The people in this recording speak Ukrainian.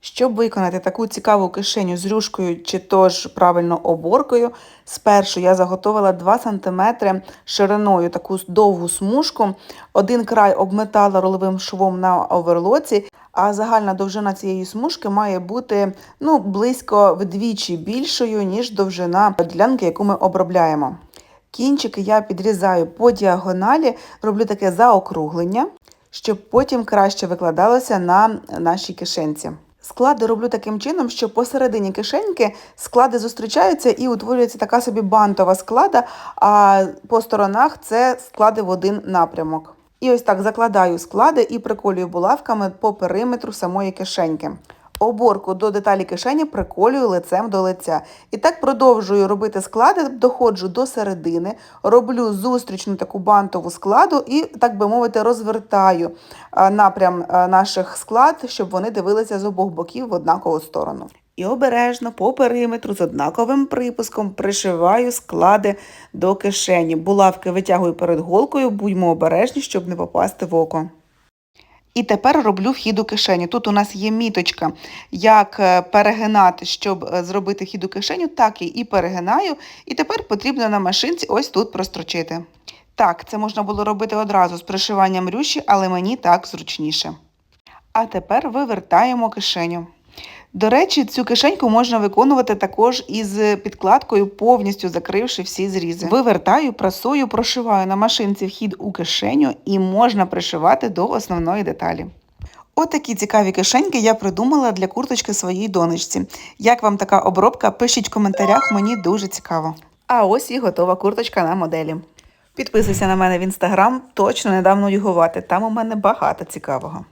Щоб виконати таку цікаву кишеню з рюшкою чи тож правильно оборкою, спершу я заготовила 2 см шириною таку довгу смужку. Один край обметала роловим швом на оверлоці, а загальна довжина цієї смужки має бути ну, близько вдвічі більшою, ніж довжина ділянки, яку ми обробляємо. Кінчики я підрізаю по діагоналі, роблю таке заокруглення, щоб потім краще викладалося на нашій кишенці. Склади роблю таким чином, що посередині кишеньки склади зустрічаються і утворюється така собі бантова склада, а по сторонах це склади в один напрямок. І ось так закладаю склади і приколюю булавками по периметру самої кишеньки. Оборку до деталі кишені приколюю лицем до лиця. І так продовжую робити склади, доходжу до середини, роблю зустрічну таку бантову складу і, так би мовити, розвертаю напрям наших склад, щоб вони дивилися з обох боків в однакову сторону. І обережно по периметру з однаковим припуском пришиваю склади до кишені. Булавки витягую перед голкою, будьмо обережні, щоб не попасти в око. І тепер роблю вхід у кишеню. Тут у нас є міточка, як е, перегинати, щоб е, зробити вхід у кишеню, так і перегинаю. І тепер потрібно на машинці ось тут прострочити. Так, це можна було робити одразу з пришиванням рюші, але мені так зручніше. А тепер вивертаємо кишеню. До речі, цю кишеньку можна виконувати також із підкладкою, повністю закривши всі зрізи. Вивертаю, прасую, прошиваю на машинці вхід у кишеню і можна пришивати до основної деталі. Отакі цікаві кишеньки я придумала для курточки своїй донечці. Як вам така обробка? Пишіть в коментарях, мені дуже цікаво. А ось і готова курточка на моделі. Підписуйся на мене в інстаграм, точно не дам нудьгувати, там у мене багато цікавого.